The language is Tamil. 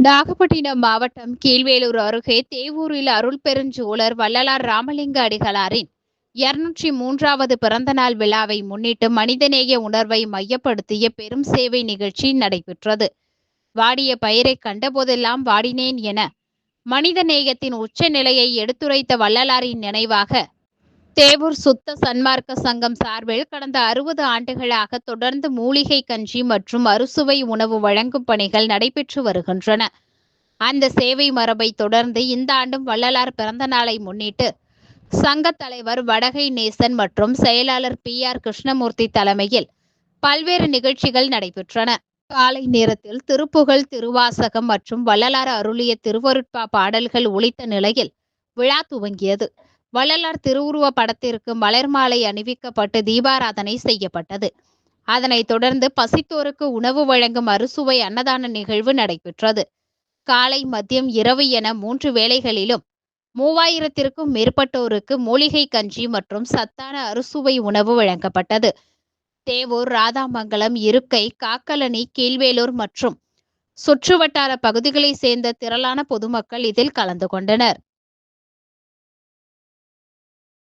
நாகப்பட்டினம் மாவட்டம் கீழ்வேலூர் அருகே தேவூரில் அருள் பெருஞ்சோழர் வள்ளலார் ராமலிங்க அடிகளாரின் இருநூற்றி மூன்றாவது பிறந்தநாள் விழாவை முன்னிட்டு மனிதநேய உணர்வை மையப்படுத்திய பெரும் சேவை நிகழ்ச்சி நடைபெற்றது. வாடிய பயிரை கண்டபோதெல்லாம் வாடினேன் என மனிதநேயத்தின் உச்ச நிலையை எடுத்துரைத்த வள்ளலாரின் நினைவாக தேவூர் சுத்த சன்மார்க்க சங்கம் சார்பில் கடந்த அறுபது ஆண்டுகளாக தொடர்ந்து மூலிகை கஞ்சி மற்றும் அறுசுவை உணவு வழங்கும் பணிகள் நடைபெற்று வருகின்றன. அந்த சேவை மரபை தொடர்ந்து இந்த ஆண்டும் வள்ளலார் பிறந்த நாளை முன்னிட்டு சங்க தலைவர் வடகை நேசன் மற்றும் செயலாளர் பி ஆர் கிருஷ்ணமூர்த்தி தலைமையில் பல்வேறு நிகழ்ச்சிகள் நடைபெற்றன. காலை நேரத்தில் திருப்புகழ் திருவாசகம் மற்றும் வள்ளலார் அருளிய திருவருட்பா பாடல்கள் ஒலித்த நிலையில் விழா துவங்கியது. வள்ளலார் திருவுருவ படத்திற்கு மலர் மாலை அணிவிக்கப்பட்டு தீபாராதனை செய்யப்பட்டது. அதனைத் தொடர்ந்து பசித்தோருக்கு உணவு வழங்கும் அறுசுவை அன்னதான நிகழ்வு நடைபெற்றது. காலை மதியம் இரவு என மூன்று வேளைகளிலும் மூவாயிரத்திற்கும் மேற்பட்டோருக்கு மூலிகை கஞ்சி மற்றும் சத்தான அறுசுவை உணவு வழங்கப்பட்டது. தேவூர் ராதாமங்கலம் இருக்கை காக்கலனி கீழ்வேலூர் மற்றும் சுற்றுவட்டார பகுதிகளைச் சேர்ந்த திரளான பொதுமக்கள் இதில் கலந்து கொண்டனர்.